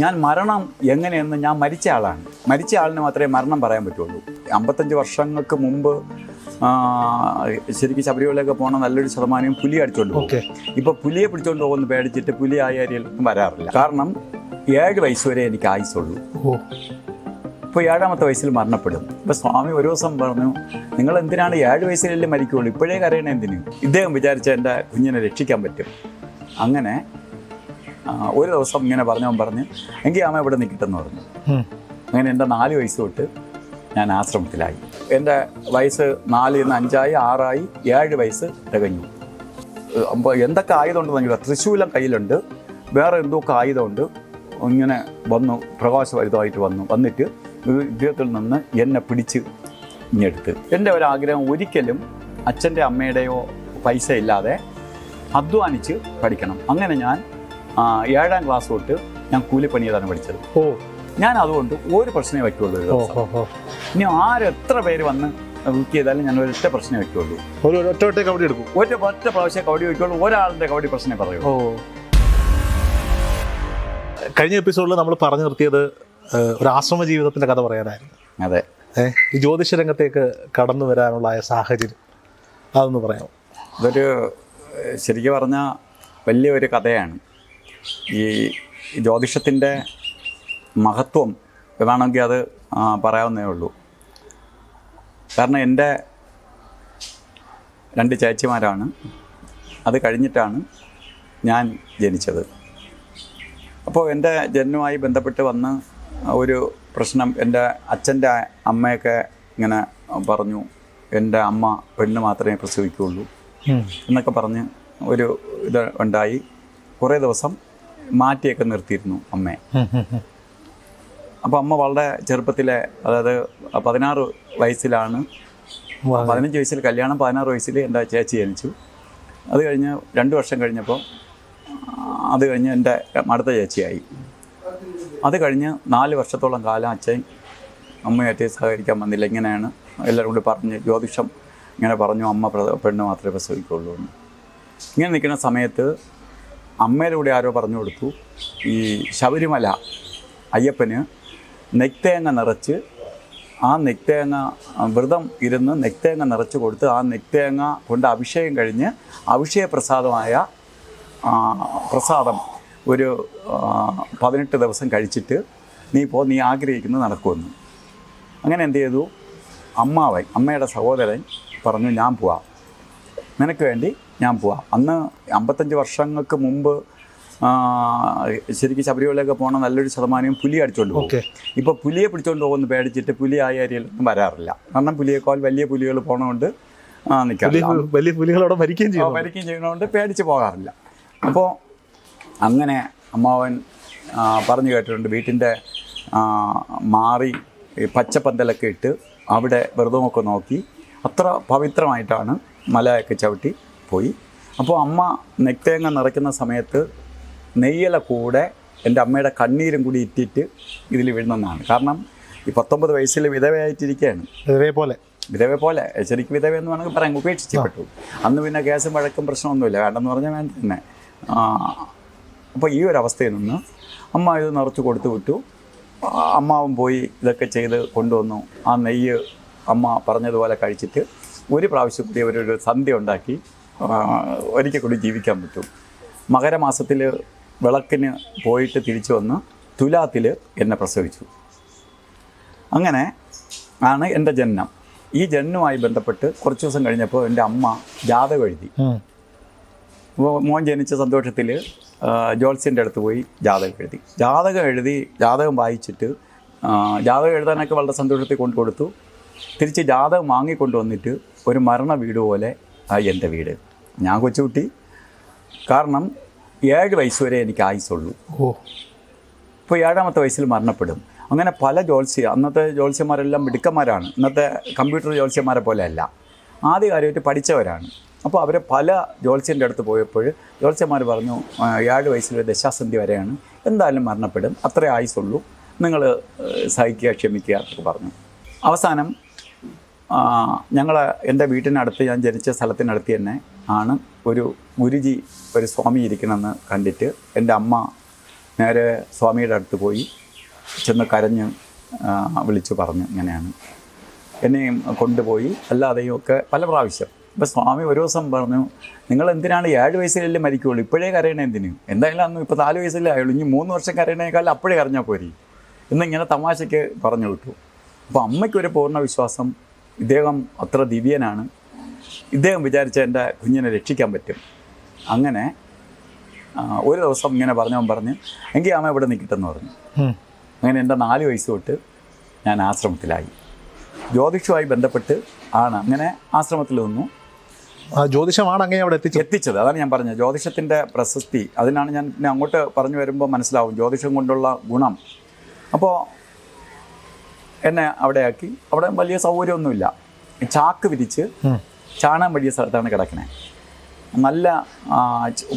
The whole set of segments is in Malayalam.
ഞാൻ മരണം എങ്ങനെയെന്ന് ഞാൻ മരിച്ച ആളാണ്. മരിച്ച ആളിന് മാത്രമേ മരണം പറയാൻ പറ്റുള്ളൂ. അമ്പത്തഞ്ച് വർഷങ്ങൾക്ക് മുമ്പ് ശരിക്കും ശബരിമലയൊക്കെ പോകണ നല്ലൊരു ശതമാനം പുലി അടിച്ചോണ്ട് പോകും. ഇപ്പൊ പുലിയെ പിടിച്ചോണ്ട് പോകുന്ന പേടിച്ചിട്ട് പുലി ആ ഏരിയയിലൊന്നും വരാറില്ല. കാരണം ഏഴ് വയസ്സ് വരെ എനിക്ക് ആയുസുള്ളൂ ഇപ്പൊ ഇപ്പോൾ ഏഴാമത്തെ വയസ്സിൽ മരണപ്പെടും. ഇപ്പൊ സ്വാമി ഒരു ദിവസം പറഞ്ഞു നിങ്ങൾ എന്തിനാണ് ഏഴ് വയസ്സിലല്ലേ മരിക്കുള്ളൂ? ഇപ്പോഴേ കരയണേ എന്തിന്? ഇദ്ദേഹം വിചാരിച്ച എന്റെ കുഞ്ഞിനെ രക്ഷിക്കാൻ പറ്റും. അങ്ങനെ ഒരു ദിവസം ഇങ്ങനെ പറഞ്ഞവൻ പറഞ്ഞ് എങ്കിൽ അമ്മ ഇവിടെ നിൽക്കട്ടെന്ന് പറഞ്ഞു. അങ്ങനെ എന്റെ നാല് വയസ്സ് തൊട്ട് ഞാൻ ആശ്രമത്തിലായി. എന്റെ വയസ്സ് നാലിൽ നിന്ന് അഞ്ചായി ആറായി ഏഴ് വയസ്സ് തികഞ്ഞു. അപ്പോൾ എന്തൊക്കെ ആയുധമുണ്ടെന്ന് പറഞ്ഞില്ല തൃശ്ശൂലം കയ്യിലുണ്ട് വേറെ എന്തൊക്കെ ആയുധമുണ്ട്. ഇങ്ങനെ വന്നു പ്രകാശഭരിതമായിട്ട് വന്നു. വന്നിട്ട് ഇദ്ദേഹത്തിൽ നിന്ന് എന്നെ പിടിച്ച് ഇങ്ങെടുത്ത്. എന്റെ ഒരാഗ്രഹം ഒരിക്കലും അച്ഛന്റെ അമ്മയുടെയോ പൈസ ഇല്ലാതെ അധ്വാനിച്ച് പഠിക്കണം. അങ്ങനെ ഞാൻ ഏഴാം ക്ലാസ് തൊട്ട് ഞാൻ കൂലിപ്പണിയതാണ് പഠിച്ചത്. ഓ. ഞാൻ അതുകൊണ്ട് ഒരു പ്രശ്നമേ വയ്ക്കുള്ളൂ ഒരു ഇനി ആരെത്ര പേര് വന്ന് ബുക്ക് ചെയ്താലും ഞാൻ ഒരൊറ്റ പ്രശ്നമേ വയ്ക്കുള്ളൂ ഒരു ഒരു ഒറ്റ ഒറ്റ കബഡി എടുക്കും. ഒറ്റ ഒറ്റ പ്രാവശ്യം കബഡി വയ്ക്കുള്ളൂ. ഒരാളുടെ കബഡി പ്രശ്നമേ പറയൂ. ഓ. കഴിഞ്ഞ എപ്പിസോഡിൽ നമ്മൾ പറഞ്ഞു നിർത്തിയത് ഒരു ആശ്രമ ജീവിതത്തിന്റെ കഥ പറയാനായിരുന്നു. അതെ. ഈ ജ്യോതിഷ രംഗത്തേക്ക് കടന്നു വരാനുള്ള സാഹചര്യം. അതൊന്ന് പറയാമോ? ഇതൊരു ശരിക്കും പറഞ്ഞാൽ വലിയൊരു കഥയാണ്. ഈ ജ്യോതിഷത്തിന്റെ മഹത്വം വേണമെങ്കിൽ അത് പറയാവുന്നേ ഉള്ളൂ. കാരണം എന്റെ രണ്ട് ചേച്ചിമാരാണ്. അത് കഴിഞ്ഞിട്ടാണ് ഞാൻ ജനിച്ചത്. അപ്പോൾ എന്റെ ജന്മമായി ബന്ധപ്പെട്ട് വന്ന് ഒരു പ്രശ്നം എന്റെ അച്ഛന്റെ അമ്മയൊക്കെ ഇങ്ങനെ പറഞ്ഞു എന്റെ അമ്മ പെണ്ണ് മാത്രമേ പ്രസവിക്കുകയുള്ളൂ എന്നൊക്കെ പറഞ്ഞ് ഒരു ഇത് ഉണ്ടായി. കുറേ ദിവസം മാറ്റിയൊക്കെ നിർത്തിയിരുന്നു അമ്മയെ. അപ്പോൾ അമ്മ വളരെ ചെറുപ്പത്തിലെ അതായത് പതിനാറ് വയസ്സിലാണ് പതിനഞ്ച് വയസ്സിൽ കല്യാണം പതിനാറ് വയസ്സിൽ എന്റെ ചേച്ചി ജനിച്ചു. അത് കഴിഞ്ഞ് രണ്ട് വർഷം കഴിഞ്ഞപ്പോൾ അത് കഴിഞ്ഞ് എന്റെ അടുത്ത ചേച്ചിയായി. അത് കഴിഞ്ഞ് നാല് വർഷത്തോളം കാലം അച്ഛൻ അമ്മയായിട്ട് സഹകരിക്കാൻ വന്നില്ല. ഇങ്ങനെയാണ് എല്ലാവരും കൂടി പറഞ്ഞ് ജ്യോതിഷം ഇങ്ങനെ പറഞ്ഞു അമ്മ പെണ്ണ് മാത്രമേ പ്രസവിക്കുള്ളൂ എന്ന്. ഇങ്ങനെ നിൽക്കുന്ന സമയത്ത് അമ്മയുടെ കൂടെ ആരോ പറഞ്ഞു കൊടുത്തു. ഈ ശബരിമല അയ്യപ്പന് നെക്തേങ്ങ നിറച്ച് ആ നെക്തേങ്ങ വ്രതം ഇരുന്ന് നെക്തേങ്ങ നിറച്ച് കൊടുത്ത് ആ നെക്തേങ്ങ കൊണ്ട് അഭിഷേകം കഴിഞ്ഞ് അഭിഷേകപ്രസാദമായ പ്രസാദം ഒരു പതിനെട്ട് ദിവസം കഴിച്ചിട്ട് നീ പോ നീ ആഗ്രഹിക്കുന്നത് നടക്കുമെന്ന്. അങ്ങനെ എന്ത് ചെയ്തു? അമ്മാവൻ അമ്മയുടെ സഹോദരൻ പറഞ്ഞു ഞാൻ പോവാം. നിനക്ക് വേണ്ടി ഞാൻ പോവാം. അന്ന് അമ്പത്തഞ്ച് വർഷങ്ങൾക്ക് മുമ്പ് ശരിക്കും ശബരിമലയൊക്കെ പോണ നല്ലൊരു ശതമാനം പുലി അടിച്ചോണ്ട് പോകും. ഇപ്പോൾ പുലിയെ പിടിച്ചോണ്ട് പോകുന്ന പേടിച്ചിട്ട് പുലി ആ ഏരിയയിലൊന്നും വരാറില്ല. കാരണം പുലിയേക്കാൾ വലിയ പുലികൾ പോകണമുണ്ട് വലിയ പുലികളോടെ മരിക്കുകയും ആ, ചെയ്യും ഭരിക്കുകയും ചെയ്യുന്നതുകൊണ്ട് പേടിച്ച് പോകാറില്ല. അപ്പോൾ അങ്ങനെ അമ്മാവൻ പറഞ്ഞു കേട്ടിട്ടുണ്ട് വീട്ടിന്റെ മാറി പച്ചപ്പന്തലൊക്കെ ഇട്ട് അവിടെ വ്രതമൊക്കെ നോക്കി. അത്ര പവിത്രമായിട്ടാണ് മലയൊക്കെ ചവിട്ടി. പോയി. അപ്പോൾ അമ്മ നെക്തേങ്ങ നിറയ്ക്കുന്ന സമയത്ത് നെയ്യല കൂടെ എന്റെ അമ്മയുടെ കണ്ണീരും കൂടി ഇറ്റിട്ട് ഇതിൽ വീഴുന്നതാണ്. കാരണം ഈ പത്തൊമ്പത് വയസ്സിൽ വിധവയായിട്ടിരിക്കുകയാണ്. വിധവയെ പോലെ വിധവ പോലെ ശരിക്കും വിധവ എന്ന് വേണമെങ്കിൽ പറയാം ഉപേക്ഷിച്ചപ്പെട്ടു അന്ന് പിന്നെ കേസും വഴക്കും പ്രശ്നമൊന്നുമില്ല. വേണ്ടെന്ന് പറഞ്ഞാൽ വേണ്ട തന്നെ. അപ്പോൾ ഈ ഒരു അവസ്ഥയിൽ നിന്ന് അമ്മ ഇത് നിറച്ച് കൊടുത്തു വിട്ടു. അമ്മാവും പോയി ഇതൊക്കെ ചെയ്ത് കൊണ്ടുവന്നു. ആ നെയ്യ് അമ്മ പറഞ്ഞതുപോലെ കഴിച്ചിട്ട് ഒരു പ്രാവശ്യം കൂടി അവരൊരു സന്ധ്യ ഉണ്ടാക്കി. ഒരിക്കൽ കൂടി ജീവിക്കാൻ പറ്റും. മകരമാസത്തിൽ വിളക്കിന് പോയിട്ട് തിരിച്ചു വന്ന് തുലാത്തിൽ എന്നെ പ്രസവിച്ചു. അങ്ങനെ ആണ് എന്റെ ജനനം. ഈ ജനനവുമായി ബന്ധപ്പെട്ട് കുറച്ച് ദിവസം കഴിഞ്ഞപ്പോൾ എന്റെ അമ്മ ജാതകം എഴുതി. മോൻ ജനിച്ച സന്തോഷത്തിൽ ജോത്സ്യന്റെ അടുത്ത് പോയി ജാതകം എഴുതി. ജാതകം എഴുതി ജാതകം വായിച്ചിട്ട് ജാതകം എഴുതാനൊക്കെ വളരെ സന്തോഷത്തിൽ കൊണ്ടു കൊടുത്തു തിരിച്ച് ജാതകം വാങ്ങിക്കൊണ്ടു വന്നിട്ട് ഒരു മരണ വീട് പോലെ ആയി എന്റെ വീട്. ഞാൻ കൊച്ചുകുട്ടി. കാരണം ഏഴ് വയസ്സ് വരെ എനിക്ക് ആയുസുള്ളൂ ഓ. ഇപ്പോൾ ഏഴാമത്തെ വയസ്സിൽ മരണപ്പെടും. അങ്ങനെ പല ജോത്സ്യ അന്നത്തെ ജോത്സ്യന്മാരെല്ലാം മിടുക്കന്മാരാണ്. ഇന്നത്തെ കമ്പ്യൂട്ടർ ജോത്സ്യന്മാരെ പോലെയല്ല. ആദ്യകാര്യമായിട്ട് പഠിച്ചവരാണ്. അപ്പോൾ അവരെ പല ജോത്സ്യന്റെ അടുത്ത് പോയപ്പോൾ ജോത്സ്യന്മാർ പറഞ്ഞു ഏഴ് വയസ്സിൽ ദശാസന്ധി വരെയാണ്. എന്തായാലും മരണപ്പെടും. അത്രേ ആയുസുള്ളൂ നിങ്ങൾ സഹിക്കുക ക്ഷമിക്കുക എന്നൊക്കെ പറഞ്ഞു. അവസാനം ഞങ്ങൾ എന്റെ വീട്ടിനടുത്ത് ഞാൻ ജനിച്ച സ്ഥലത്തിനടുത്ത് തന്നെ ആണ് ഒരു ഗുരുജി ഒരു സ്വാമി ഇരിക്കണമെന്ന് കണ്ടിട്ട് എന്റെ അമ്മ നേരെ സ്വാമിയുടെ അടുത്ത് പോയി ചെന്ന് കരഞ്ഞ് വിളിച്ചു പറഞ്ഞു ഇങ്ങനെയാണ്. എന്നെയും കൊണ്ടുപോയി. അല്ലാതെയും ഒക്കെ പല പ്രാവശ്യം. ഇപ്പം സ്വാമി ഒരു ദിവസം പറഞ്ഞു നിങ്ങൾ എന്തിനാണ് ഏഴ് വയസ്സിലല്ലേ മരിക്കുള്ളൂ? ഇപ്പോഴേ കരയണേ എന്തിന്? എന്തായാലും അന്ന് ഇപ്പോൾ നാല് വയസ്സിലേ ആയുള്ളൂ. ഇനി മൂന്ന് വർഷം കരയണേക്കാൾ അപ്പോഴേ കരഞ്ഞാൽ പോരി. എന്നിങ്ങനെ തമാശയ്ക്ക് പറഞ്ഞു വിട്ടു. അപ്പോൾ അമ്മയ്ക്കൊരു പൂർണ വിശ്വാസം ഇദ്ദേഹം അത്ര ദിവ്യനാണ്. ഇദ്ദേഹം വിചാരിച്ച എന്റെ കുഞ്ഞിനെ രക്ഷിക്കാൻ പറ്റും. അങ്ങനെ ഒരു ദിവസം ഇങ്ങനെ പറഞ്ഞവൻ പറഞ്ഞ് എങ്കിൽ അമ്മ ഇവിടെ നിൽക്കട്ടെന്ന് പറഞ്ഞു. അങ്ങനെ എന്റെ നാല് വയസ്സ് തൊട്ട് ഞാൻ ആശ്രമത്തിലായി. ജ്യോതിഷവുമായി ബന്ധപ്പെട്ട് ആണ് അങ്ങനെ ആശ്രമത്തിൽ നിന്നു. ആ ജ്യോതിഷമാണ് അങ്ങനെ അവിടെ എത്തിച്ചത്? എത്തിച്ചത്. അതാണ് ഞാൻ പറഞ്ഞത്. ജ്യോതിഷത്തിന്റെ പ്രശസ്തി. അതിനാണ് ഞാൻ പിന്നെ അങ്ങോട്ട് പറഞ്ഞു വരുമ്പോൾ മനസ്സിലാവും ജ്യോതിഷം കൊണ്ടുള്ള ഗുണം. അപ്പോൾ എന്നെ അവിടെയാക്കി. അവിടെ വലിയ സൗകര്യമൊന്നുമില്ല. ചാക്ക് വിരിച്ച് ഉം. ചാണകം വലിയ സ്ഥലത്താണ് കിടക്കുന്നത് നല്ല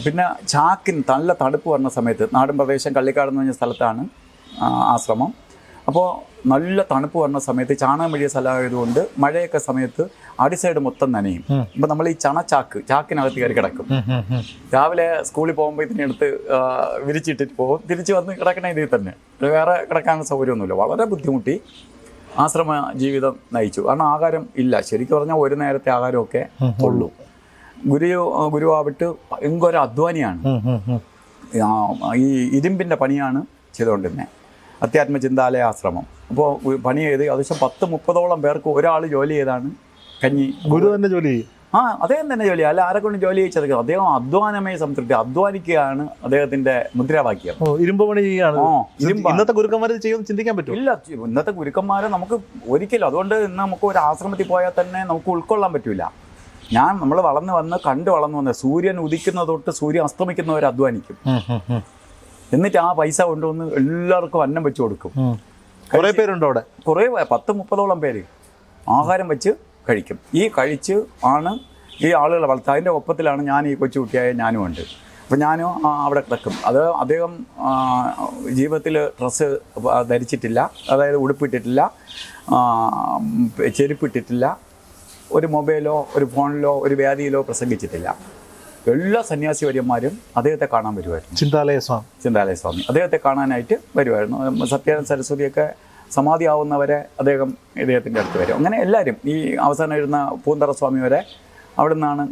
പിന്നെ ചാക്കിന് നല്ല തണുപ്പ് വരുന്ന സമയത്ത് നാടൻ പ്രദേശം കള്ളിക്കാട് എന്ന് പറഞ്ഞ സ്ഥലത്താണ് ആശ്രമം. അപ്പോൾ നല്ല തണുപ്പ് വരുന്ന സമയത്ത് ചാണകം വഴിയ സ്ഥലമായതുകൊണ്ട് മഴയൊക്കെ സമയത്ത് അടി സൈഡ് മൊത്തം നനയും. അപ്പം നമ്മൾ ഈ ചണച്ചാക്ക് ചാക്കിനകത്ത് കയറി കിടക്കും. രാവിലെ സ്കൂളിൽ പോകുമ്പോൾ ഇതിനെടുത്ത് വിരിച്ചിട്ടിട്ട് പോകും. തിരിച്ച് വന്ന് കിടക്കണ ഇതിൽ തന്നെ. വേറെ കിടക്കാനുള്ള സൗകര്യമൊന്നുമില്ല. വളരെ ബുദ്ധിമുട്ടി. ആശ്രമ ജീവിതം നയിച്ചു. കാരണം ആഹാരം ഇല്ല. ശരിക്കും പറഞ്ഞാൽ ഒരു നേരത്തെ ആഹാരമൊക്കെ ഉള്ളൂ ഗുരു ഗുരുവാവിട്ട് ഭയങ്കര അധ്വാനിയാണ്. ഈ ഇരുമ്പിന്റെ പണിയാണ് ചെയ്തുകൊണ്ടിരുന്നത് അത്യാത്മ ചിന്താലയ ആശ്രമം. അപ്പോൾ പണി ചെയ്ത് ഏകദേശം പത്ത് മുപ്പതോളം പേർക്ക് ഒരാൾ ജോലി ചെയ്താണ് കഞ്ഞി ഗുരു തന്നെ ജോലി ചെയ്യും. ആ അദ്ദേഹം തന്നെ ജോലി അല്ല ആരെ കൊണ്ട് ജോലി ചെയ്യിച്ചത്? അദ്ദേഹം അധ്വാനമേ സംതൃപ്തി അധ്വാനിക്കുകയാണ് അദ്ദേഹത്തിന്റെ മുദ്രാവാക്യം. ഇരുമ്പ് പണി ചെയ്യാണ് ഇന്നത്തെ ഗുരുക്കന്മാരെ ചെയ്യുമെന്ന് ചിന്തിക്കാൻ പറ്റും ഇല്ല ഇന്നത്തെ ഗുരുക്കന്മാരെ നമുക്ക് ഒരിക്കലും അതുകൊണ്ട് ഇന്ന് നമുക്ക് ഒരു ആശ്രമത്തിൽ പോയാൽ തന്നെ നമുക്ക് ഉൾക്കൊള്ളാൻ പറ്റൂല. ഞാൻ നമ്മൾ വളർന്നു വന്ന് കണ്ട് വളർന്നു വന്ന് സൂര്യൻ ഉദിക്കുന്ന തൊട്ട് സൂര്യൻ അസ്തമിക്കുന്നവർ അധ്വാനിക്കും. എന്നിട്ട് ആ പൈസ കൊണ്ടുവന്ന് എല്ലാവർക്കും അന്നം വെച്ച് കൊടുക്കും. കുറെ പേരുണ്ടോ അവിടെ? കുറേ പത്ത് മുപ്പതോളം പേര്. ആഹാരം വെച്ച് കഴിക്കും. ഈ കഴിച്ച് ആണ് ഈ ആളുകളെ വളർത്തുക. അതിന്റെ ഒപ്പത്തിലാണ് ഞാൻ ഈ കൊച്ചുകുട്ടിയായ ഞാനും ഉണ്ട്. അപ്പം ഞാനും അവിടെ കിടക്കും. അത് അദ്ദേഹം ജീവിതത്തിൽ ഡ്രസ്സ് ധരിച്ചിട്ടില്ല. അതായത് ഉടുപ്പിട്ടിട്ടില്ല. ചെരുപ്പിട്ടിട്ടില്ല. ഒരു മൊബൈലോ ഒരു ഫോണിലോ ഒരു വ്യാധിയിലോ പ്രസംഗിച്ചിട്ടില്ല. എല്ലാ സന്യാസി വര്യന്മാരും അദ്ദേഹത്തെ കാണാൻ വരുമായിരുന്നു ചിന്താലയ സ്വാമി. ചിന്താലയ സ്വാമി. അദ്ദേഹത്തെ കാണാനായിട്ട് വരുമായിരുന്നു സത്യാനന്ദ സരസ്വതിയൊക്കെ സമാധിയാവുന്നവരെ അദ്ദേഹം ഇദ്ദേഹത്തിന്റെ അടുത്ത് വരും. അങ്ങനെ എല്ലാവരും ഈ അവസാനം ഇരുന്ന പൂന്തറ സ്വാമി വരെ അവിടെ നിന്നാണ്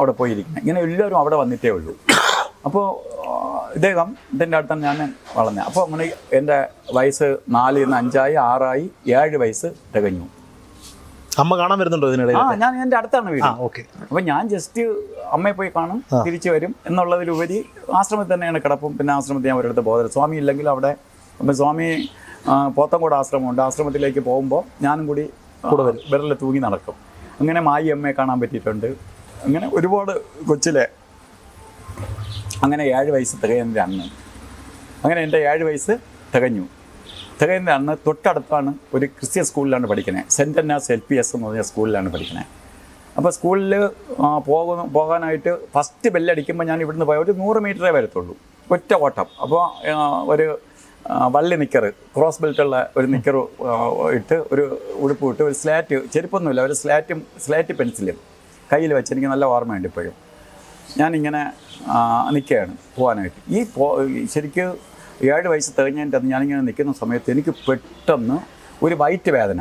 അവിടെ പോയിരിക്കുന്നത്. ഇങ്ങനെ എല്ലാവരും അവിടെ വന്നിട്ടേ ഉള്ളൂ. അപ്പോൾ ഇദ്ദേഹം ഇതിന്റെ അടുത്താണ് ഞാൻ വളർന്നത്. അപ്പോൾ അങ്ങനെ എന്റെ വയസ്സ് നാലിൽ നിന്ന് അഞ്ചായി ആറായി ഏഴ് വയസ്സ് തികഞ്ഞു. അമ്മ കാണാൻ വരുന്നുണ്ടോ ഇതിനിടയിൽ? ആ ഞാൻ എന്റെ അടുത്താണ് വീട്. ഓക്കെ. അപ്പം ഞാൻ ജസ്റ്റ് അമ്മയെ പോയി കാണും തിരിച്ചു വരും എന്നുള്ളതിലുപരി ആശ്രമത്തിൽ തന്നെയാണ് കിടപ്പും. പിന്നെ ആശ്രമത്തിൽ ഞാൻ ഒരിടത്ത് ബോധം സ്വാമി ഇല്ലെങ്കിൽ അവിടെ അപ്പം സ്വാമി പോത്തങ്കോട് ആശ്രമമുണ്ട്. ആശ്രമത്തിലേക്ക് പോകുമ്പോൾ ഞാനും കൂടി കൂടെ വരും. വിരലിൽ തൂങ്ങി നടക്കും. അങ്ങനെ മായി അമ്മയെ കാണാൻ പറ്റിയിട്ടുണ്ട്. അങ്ങനെ ഒരുപാട് കൊച്ചിലെ അങ്ങനെ ഏഴ് വയസ്സ് തികയുന്നതിന്റെ അന്ന്. അങ്ങനെ എന്റെ ഏഴ് വയസ്സ് തികഞ്ഞു. തികയുന്ന അന്ന് തൊട്ടടുത്താണ് ഒരു ക്രിസ്ത്യൻ സ്കൂളിലാണ് പഠിക്കുന്നത് Saint Anna's L P S എന്ന് പറഞ്ഞ സ്കൂളിലാണ് പഠിക്കുന്നത് അപ്പോൾ സ്കൂളിൽ പോകുന്നു പോകാനായിട്ട് ഫസ്റ്റ് ബെല്ലടിക്കുമ്പോൾ ഞാൻ ഇവിടുന്ന് പോയ ഒരു നൂറ് മീറ്ററേ വരത്തുള്ളൂ. ഒറ്റ ഓട്ടം. അപ്പോൾ ഒരു വള്ളി നിക്കർ ക്രോസ് ബെൽറ്റുള്ള ഒരു നിക്കർ ഇട്ട് ഒരു ഉടുപ്പ് ഇട്ട് ഒരു സ്ലാറ്റ് ചെരുപ്പൊന്നുമില്ല ഒരു സ്ലാറ്റും സ്ലാറ്റ് പെൻസിലും കയ്യിൽ വെച്ച് എനിക്ക് നല്ല ഓർമ്മയുണ്ട് ഇപ്പോഴും. ഞാനിങ്ങനെ നിൽക്കുകയാണ് പോകാനായിട്ട് ഈ പോ ശരിക്ക് ഏഴ് വയസ്സ് തികഞ്ഞതിന്റെ ഞാനിങ്ങനെ നിൽക്കുന്ന സമയത്ത് എനിക്ക് പെട്ടെന്ന് ഒരു വയറ്റ് വേദന.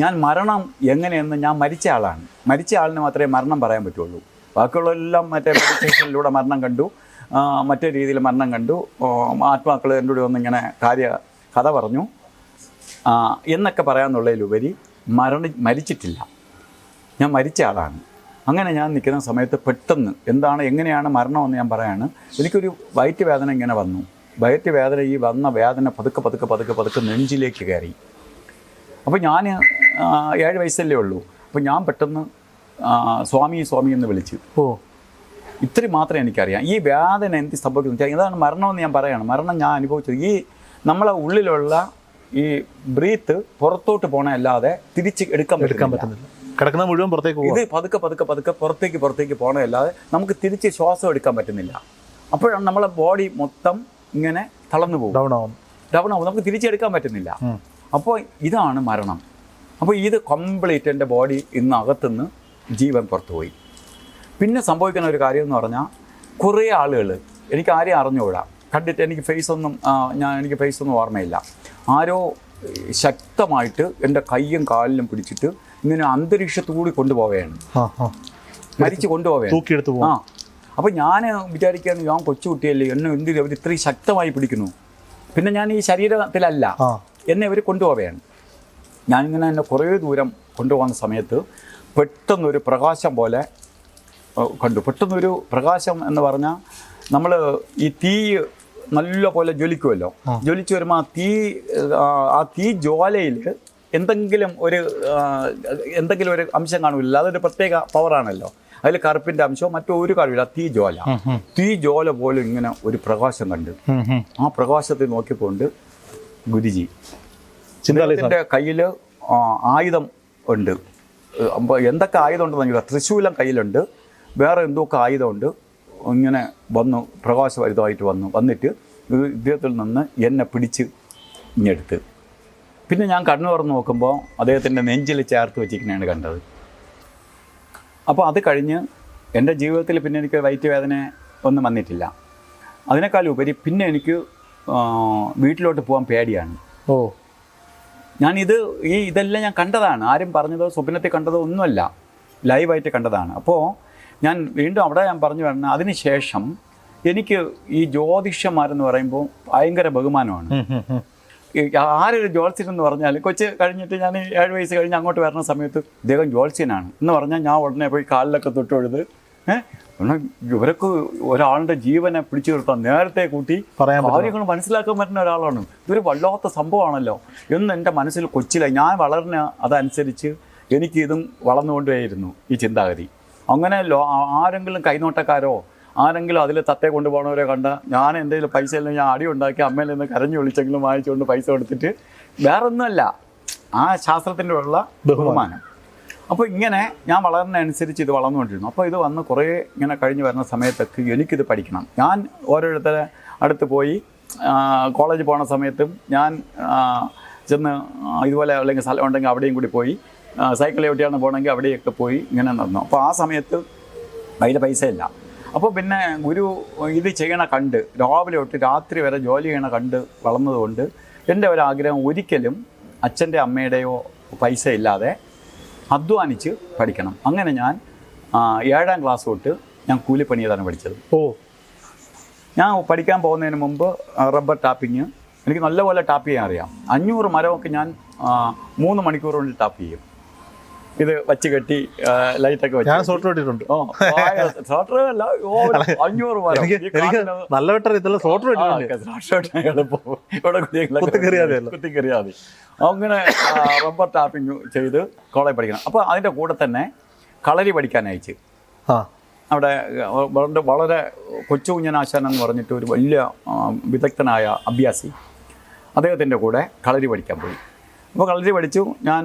ഞാൻ മരണം എങ്ങനെയെന്ന് ഞാൻ മരിച്ച ആളാണ്. മരിച്ച ആളിന് മാത്രമേ മരണം പറയാൻ പറ്റുള്ളൂ. ബാക്കിയുള്ളതെല്ലാം മറ്റേ മെഡിറ്റേഷനിലൂടെ മരണം കണ്ടു. മറ്റേ രീതിയിൽ മരണം കണ്ടു. ആത്മാക്കൾ എന്റെ കൂടെ വന്നിങ്ങനെ കാര്യ കഥ പറഞ്ഞു. എന്നൊക്കെ പറയാമെന്നുള്ളതിലുപരി മരണ മരിച്ചിട്ടില്ല. ഞാൻ മരിച്ച ആളാണ്. അങ്ങനെ ഞാൻ നിൽക്കുന്ന സമയത്ത് പെട്ടെന്ന് എന്താണ് എങ്ങനെയാണ് മരണമെന്ന് ഞാൻ പറയാണ്. എനിക്കൊരു വയറ്റ് വേദന ഇങ്ങനെ വന്നു. വയറ്റ് വേദന ഈ വന്ന വേദന പതുക്കെ പതുക്കെ പതുക്കെ പതുക്കെ നെഞ്ചിലേക്ക് കയറി. അപ്പോൾ ഞാൻ ഏഴ് വയസ്സല്ലേ ഉള്ളൂ. അപ്പോൾ ഞാൻ പെട്ടെന്ന് സ്വാമി സ്വാമി എന്ന് വിളിച്ചു. ഓ. ഇത്രയും മാത്രമേ എനിക്കറിയാം. ഈ വേദന എന്ത് സംഭവിക്കുന്നു വെച്ചാൽ ഇതാണ് മരണമെന്ന് ഞാൻ പറയുകയാണ് മരണം ഞാൻ അനുഭവിച്ചത് ഈ നമ്മളെ ഉള്ളിലുള്ള ഈ ബ്രീത്ത് പുറത്തോട്ട് പോണ അല്ലാതെ തിരിച്ച് എടുക്കാൻ എടുക്കാൻ പറ്റുന്നില്ല. കിടക്കുന്ന മുഴുവൻ പുറത്തേക്ക് ഇത് പതുക്കെ പതുക്കെ പതുക്കെ പുറത്തേക്ക് പുറത്തേക്ക് പോകണമല്ലാതെ നമുക്ക് തിരിച്ച് ശ്വാസം എടുക്കാൻ പറ്റുന്നില്ല. അപ്പോഴാണ് നമ്മളെ ബോഡി മൊത്തം ഇങ്ങനെ തളർന്നു പോകും. ഡൗൺ ആവും ഡൗൺ ആവും. നമുക്ക് തിരിച്ചെടുക്കാൻ പറ്റുന്നില്ല. അപ്പോൾ ഇതാണ് മരണം. അപ്പോൾ ഇത് കംപ്ലീറ്റ് എന്റെ ബോഡി ഇന്ന് അകത്തുനിന്ന് ജീവൻ പുറത്തു പോയി പിന്നെ സംഭവിക്കുന്ന ഒരു കാര്യം എന്ന് പറഞ്ഞാൽ കുറേ ആളുകൾ എനിക്ക് ആരെയും അറിഞ്ഞുകൂടാ. കണ്ടിട്ട് എനിക്ക് ഫേസ് ഒന്നും ഞാൻ എനിക്ക് ഫേസ് ഒന്നും ഓർമ്മയില്ല. ആരോ ശക്തമായിട്ട് എന്റെ കൈയും കാലിലും പിടിച്ചിട്ട് ഇങ്ങനെ അന്തരീക്ഷത്തുകൂടി കൊണ്ടുപോവുകയാണ്. മരിച്ചു കൊണ്ടുപോവുകയാണ്. ആ. അപ്പോൾ ഞാൻ വിചാരിക്കുകയാണ് ഞാൻ കൊച്ചുകുട്ടിയല്ലേ എന്നെ എന്ത് അവർ ഇത്രയും ശക്തമായി പിടിക്കുന്നു? പിന്നെ ഞാൻ ഈ ശരീരത്തിലല്ല എന്നെ അവർ കൊണ്ടുപോവുകയാണ്. ഞാനിങ്ങനെ എന്നെ കുറേ ദൂരം കൊണ്ടുപോകുന്ന സമയത്ത് പെട്ടെന്നൊരു പ്രകാശം പോലെ കണ്ടു. പെട്ടെന്നൊരു പ്രകാശം എന്ന് പറഞ്ഞാൽ നമ്മൾ ഈ തീ നല്ല പോലെ ജ്വലിക്കുമല്ലോ ജ്വലിച്ചു വരുമ്പോൾ ആ തീ ആ, തീ ജ്വാലയിൽ എന്തെങ്കിലും ഒരു എന്തെങ്കിലും ഒരു അംശം കാണില്ല അതൊരു പ്രത്യേക പവറാണല്ലോ അതിൽ കറുപ്പിന്റെ മറ്റോ ഒരു കാര്യമില്ല തീ ജ്വാല. തീ ജ്വാല പോലും ഇങ്ങനെ ഒരു പ്രകാശം കണ്ട്. ആ പ്രകാശത്തിൽ നോക്കിക്കൊണ്ട് ഗുരുജി അദ്ദേഹത്തിന്റെ കയ്യിൽ ആയുധം ഉണ്ട്. എന്തൊക്കെ ആയുധം ഉണ്ടെന്ന് തൃശൂലം കയ്യിലുണ്ട്. വേറെ എന്തൊക്കെ ആയുധമുണ്ട് ഇങ്ങനെ വന്നു പ്രകാശഭരിതമായിട്ട് വന്നു. വന്നിട്ട് ഇദ്ദേഹത്തിൽ നിന്ന് എന്നെ പിടിച്ച് ഇങ്ങെടുത്ത്. പിന്നെ ഞാൻ കണ്ണു തുറന്ന് നോക്കുമ്പോൾ അദ്ദേഹത്തിന്റെ നെഞ്ചിൽ ചേർത്ത് വെച്ചിരിക്കുന്നതാണ് കണ്ടത്. അപ്പോൾ അത് കഴിഞ്ഞ് എന്റെ ജീവിതത്തിൽ പിന്നെ എനിക്ക് വയറ്റ് വേദന ഒന്നും വന്നിട്ടില്ല. അതിനേക്കാൾ ഉപരി പിന്നെ എനിക്ക് വീട്ടിലോട്ട് പോകാൻ പേടിയാണ്. ഓ. ഞാനിത് ഈ ഇതെല്ലാം ഞാൻ കണ്ടതാണ്. ആരും പറഞ്ഞതോ സ്വപ്നത്തിൽ കണ്ടതോ ഒന്നുമല്ല. ലൈവായിട്ട് കണ്ടതാണ്. അപ്പോൾ ഞാൻ വീണ്ടും അവിടെ ഞാൻ പറഞ്ഞു വരണം അതിനുശേഷം എനിക്ക് ഈ ജ്യോതിഷന്മാരെന്ന് പറയുമ്പോൾ ഭയങ്കര ബഹുമാനമാണ്. ആരൊരു ജ്യോത്സ്യൻ എന്ന് പറഞ്ഞാൽ കൊച്ച് കഴിഞ്ഞിട്ട് ഞാൻ ഏഴ് വയസ്സ് കഴിഞ്ഞ് അങ്ങോട്ട് വരുന്ന സമയത്ത് ഇദ്ദേഹം ജ്യോത്സ്യനാണ് എന്ന് പറഞ്ഞാൽ ഞാൻ ഉടനെ പോയി കാലിലൊക്കെ തൊട്ടൊഴുത് ഇവരൊക്കെ ഒരാളുടെ ജീവനെ പിടിച്ചു നിർത്താൻ നേരത്തെ കൂട്ടി? കാര്യങ്ങൾ മനസ്സിലാക്കാൻ പറ്റുന്ന ഒരാളാണ്. ഇതൊരു വല്ലാത്ത സംഭവമാണല്ലോ. എന്ന് എന്റെ മനസ്സിൽ കൊച്ചിലായി. ഞാൻ വളർന്ന അതനുസരിച്ച് എനിക്കിതും വളർന്നുകൊണ്ടേയിരുന്നു ഈ ചിന്താഗതി. അങ്ങനെ ആരെങ്കിലും കൈനോട്ടക്കാരോ ആരെങ്കിലും അതിൽ തത്തെ കൊണ്ടുപോകണവരെ കണ്ട ഞാൻ എന്തെങ്കിലും പൈസ ഇല്ലെങ്കിൽ ഞാൻ അടി ഉണ്ടാക്കി അമ്മയിൽ നിന്ന് കരഞ്ഞു വിളിച്ചെങ്കിലും വാങ്ങിച്ചുകൊണ്ട് പൈസ കൊടുത്തിട്ട് വേറൊന്നുമല്ല ആ ശാസ്ത്രത്തിന്റെ ഉള്ള ബഹുമാനം. അപ്പോൾ ഇങ്ങനെ ഞാൻ വളർന്നതനുസരിച്ച് ഇത് വളർന്നുകൊണ്ടിരുന്നു. അപ്പോൾ ഇത് വന്ന് കുറേ ഇങ്ങനെ കഴിഞ്ഞ് വരുന്ന സമയത്തൊക്കെ എനിക്കിത് പഠിക്കണം. ഞാൻ ഓരോരുത്തരെ അടുത്ത് പോയി കോളേജ് പോണ സമയത്തും ഞാൻ ചെന്ന് ഇതുപോലെ അല്ലെങ്കിൽ സ്ഥലം ഉണ്ടെങ്കിൽ അവിടെയും കൂടി പോയി സൈക്കിൾ ചവിട്ടിയാണ് പോകണമെങ്കിൽ അവിടെയൊക്കെ പോയി ഇങ്ങനെ നടന്നു. അപ്പോൾ ആ സമയത്ത് കയ്യിൽ പൈസയില്ല. ഇല്ല അപ്പോൾ പിന്നെ ഗുരു ഇത് ചെയ്യണ കണ്ട് രാവിലെ തൊട്ട് രാത്രി വരെ ജോലി ചെയ്യണ കണ്ട് വളർന്നതുകൊണ്ട് എന്റെ ഒരാഗ്രഹം ഒരിക്കലും അച്ഛന്റെ അമ്മയുടെയോ പൈസ ഇല്ലാതെ അധ്വാനിച്ച് പഠിക്കണം. അങ്ങനെ ഞാൻ ഏഴാം ക്ലാസ് തൊട്ട് ഞാൻ കൂലിപ്പണിയതാണ് പഠിച്ചത്. ഓ. ഞാൻ പഠിക്കാൻ പോകുന്നതിന് മുമ്പ് റബ്ബർ ടാപ്പിങ് എനിക്ക് നല്ലപോലെ ടാപ്പ് ചെയ്യാൻ അറിയാം. അഞ്ഞൂറ് മരമൊക്കെ ഞാൻ മൂന്ന് മണിക്കൂർ കൊണ്ട് ടാപ്പ് ചെയ്യും. ഇത് വച്ച് കെട്ടി ലൈറ്റൊക്കെ വെച്ച് ഞാൻ ഷോട്ട് ഇട്ടിട്ടുണ്ട്. ആയ- അല്ല, അഞ്ഞൂറ് നല്ല വെട്ടർ ഇതെല്ലാം ഷോർട്ട് ഷോട്ട് എളുപ്പം. ഇവിടെ മതി. അങ്ങനെ റബ്ബർ ടാപ്പിംഗ് ചെയ്ത് കോളേജ് പഠിക്കണം. അപ്പോൾ അതിന്റെ കൂടെ തന്നെ കളരി പഠിക്കാൻ അയച്ച്. അവിടെ വളരെ വളരെ കൊച്ചു കുഞ്ഞനാശാൻ എന്ന് പറഞ്ഞിട്ട് ഒരു വലിയ വിദഗ്ധനായ അഭ്യാസി അദ്ദേഹത്തിന്റെ കൂടെ കളരി പഠിക്കാൻ പോയി. അപ്പോൾ കളരി പഠിച്ചു. ഞാൻ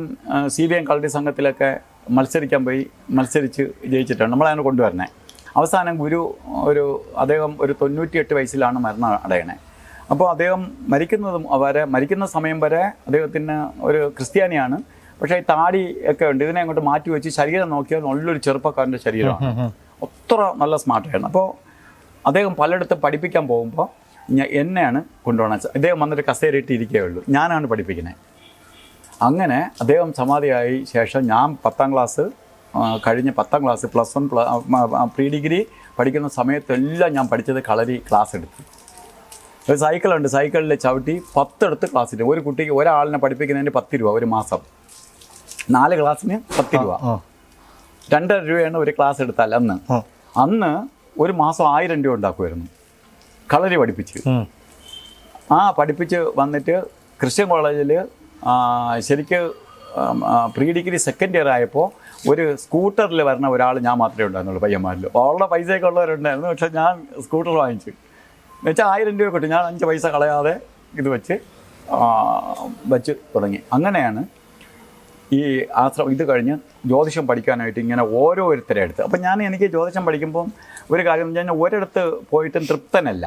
സി ബി എം കളരി സംഘത്തിലൊക്കെ മത്സരിക്കാൻ പോയി മത്സരിച്ച് ജയിച്ചിട്ടാണ് നമ്മളതിനെ കൊണ്ടുവരണേ അവസാനം ഗുരു ഒരു അദ്ദേഹം ഒരു തൊണ്ണൂറ്റിയെട്ട് വയസ്സിലാണ് മരണം അടയണേ. അപ്പോൾ അദ്ദേഹം മരിക്കുന്നതും വരെ മരിക്കുന്ന സമയം വരെ അദ്ദേഹത്തിന് ഒരു ക്രിസ്ത്യാനിയാണ്. പക്ഷേ ഈ താടി ഒക്കെ ഉണ്ട് ഇതിനെ അങ്ങോട്ട് മാറ്റി വെച്ച് ശരീരം നോക്കിയാൽ നല്ലൊരു ചെറുപ്പക്കാരന്റെ ശരീരമാണ്. അത്ര നല്ല സ്മാർട്ടായിരുന്നു അപ്പോൾ അദ്ദേഹം പലയിടത്തും പഠിപ്പിക്കാൻ പോകുമ്പോൾ ഞാൻ എന്നെയാണ് കൊണ്ടുപോകണം ഇദ്ദേഹം വന്നിട്ട് കസേരയിട്ട് ഇരിക്കേ ഉള്ളൂ ഞാനാണ് പഠിപ്പിക്കുന്നത് അങ്ങനെ അദ്ദേഹം സമാധിയായി ശേഷം ഞാൻ പത്താം ക്ലാസ് കഴിഞ്ഞ പത്താം class plus one pre degree പഠിക്കുന്ന സമയത്തെല്ലാം ഞാൻ പഠിച്ചത് കളരി ക്ലാസ് എടുത്തു. ഒരു സൈക്കിളുണ്ട് സൈക്കിളിൽ ചവിട്ടി പത്തെടുത്ത് ക്ലാസ് എടുത്തു ഒരു കുട്ടിക്ക് ഒരാളിനെ പഠിപ്പിക്കുന്നതിന് പത്ത് രൂപ ഒരു മാസം. നാല് ക്ലാസ്സിന് പത്ത് രൂപ. രണ്ടര രൂപയാണ് ഒരു ക്ലാസ് എടുത്താൽ അന്ന്. അന്ന് ഒരു മാസം ആയിരം രൂപ ഉണ്ടാക്കുമായിരുന്നു. കളരി പഠിപ്പിച്ച്. ആ പഠിപ്പിച്ച് വന്നിട്ട് ക്രിസ്ത്യൻ കോളേജിൽ ശരിക്ക് പ്രീ ഡിഗ്രി സെക്കൻഡ് ഇയർ ആയപ്പോൾ ഒരു സ്കൂട്ടറിൽ വരുന്ന ഒരാൾ ഞാൻ മാത്രമേ ഉണ്ടായിരുന്നുള്ളൂ പയ്യന്മാരിൽ അവരുടെ പൈസയൊക്കെ ഉള്ളവരുണ്ടായിരുന്നു. പക്ഷെ ഞാൻ സ്കൂട്ടർ വാങ്ങിച്ചു. എന്നുവെച്ചാൽ ആയിരം രൂപ കിട്ടും ഞാൻ അഞ്ച് പൈസ കളയാതെ ഇത് വെച്ച് വെച്ച് തുടങ്ങി. അങ്ങനെയാണ് ഈ ആശ്രമം ഇത് കഴിഞ്ഞ് ജ്യോതിഷം പഠിക്കാനായിട്ട് ഇങ്ങനെ ഓരോരുത്തരെ അടുത്ത് അപ്പം ഞാൻ എനിക്ക് ജ്യോതിഷം പഠിക്കുമ്പം ഒരു കാര്യം ഞാൻ ഒരിടത്ത് പോയിട്ടും തൃപ്തനല്ല.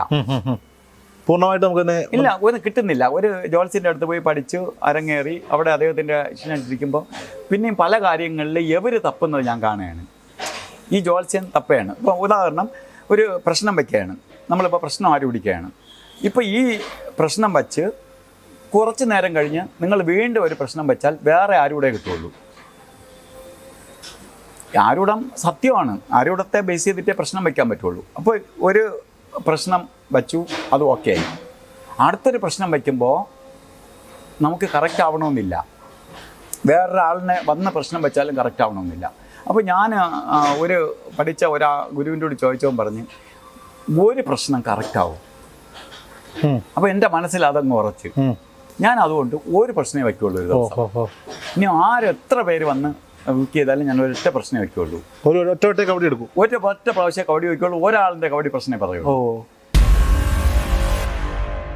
പൂർണമായിട്ട് നമുക്ക് തന്നെ ഇല്ല ഒരു കിട്ടുന്നില്ല. ഒരു ജോൽസിന്റെ അടുത്ത് പോയി പഠിച്ചു അരങ്ങേറി അവിടെ അദ്ദേഹത്തിന്റെ ശിഷ്യനായിട്ടിരിക്കുമ്പോൾ പിന്നെയും പല കാര്യങ്ങളിൽ എവർ തപ്പുന്നത് ഞാൻ കാണുകയാണ്. ഈ ജോൽസ്യൻ തപ്പയാണ് ഇപ്പോൾ ഉദാഹരണം ഒരു പ്രശ്നം വയ്ക്കുകയാണ് നമ്മളിപ്പോൾ പ്രശ്നം ആര് പിടിക്കുകയാണ്? ഇപ്പോൾ ഈ പ്രശ്നം വച്ച് കുറച്ച് നേരം കഴിഞ്ഞ് നിങ്ങൾ വീണ്ടും ഒരു പ്രശ്നം വെച്ചാൽ വേറെ ആരൂടെ കിട്ടുള്ളൂ ആരൂടം സത്യമാണ്. ആരൂടത്തെ ബേസ് ചെയ്തിട്ടേ പ്രശ്നം വയ്ക്കാൻ പറ്റുള്ളൂ അപ്പോൾ ഒരു പ്രശ്നം വച്ചു അത് ഓക്കെ ആയി. അടുത്തൊരു പ്രശ്നം വയ്ക്കുമ്പോൾ നമുക്ക് കറക്റ്റ് ആവണമെന്നില്ല. വേറൊരാളിനെ വന്ന പ്രശ്നം വെച്ചാലും കറക്റ്റ് ആവണമെന്നില്ല. അപ്പോൾ ഞാൻ ഒരു പഠിച്ച ഒരാ ഗുരുവിന്റെ കൂടി ചോദിച്ചവൻ പറഞ്ഞ് ഒരു പ്രശ്നം കറക്റ്റ് ആവും. അപ്പോൾ എന്റെ മനസ്സിൽ അതങ്ങ് ഉറച്ച്. ഞാൻ അതുകൊണ്ട് ഒരു പ്രശ്നമേ വയ്ക്കുള്ളൂ ഒരു ദിവസം. ഇനി ആരെത്ര പേര് വന്ന് ബുക്ക് ചെയ്താലും ഞാൻ ഒരൊറ്റ പ്രശ്നം വയ്ക്കുള്ളൂ. ഒരു ഒറ്റ ഒറ്റ കബഡി എടുക്കും. ഒറ്റ ഒറ്റ പ്രാവശ്യം കബഡി വയ്ക്കുള്ളൂ. ഒരാളിന്റെ കബഡി പ്രശ്നമേ പറയുള്ളൂ. ഓ.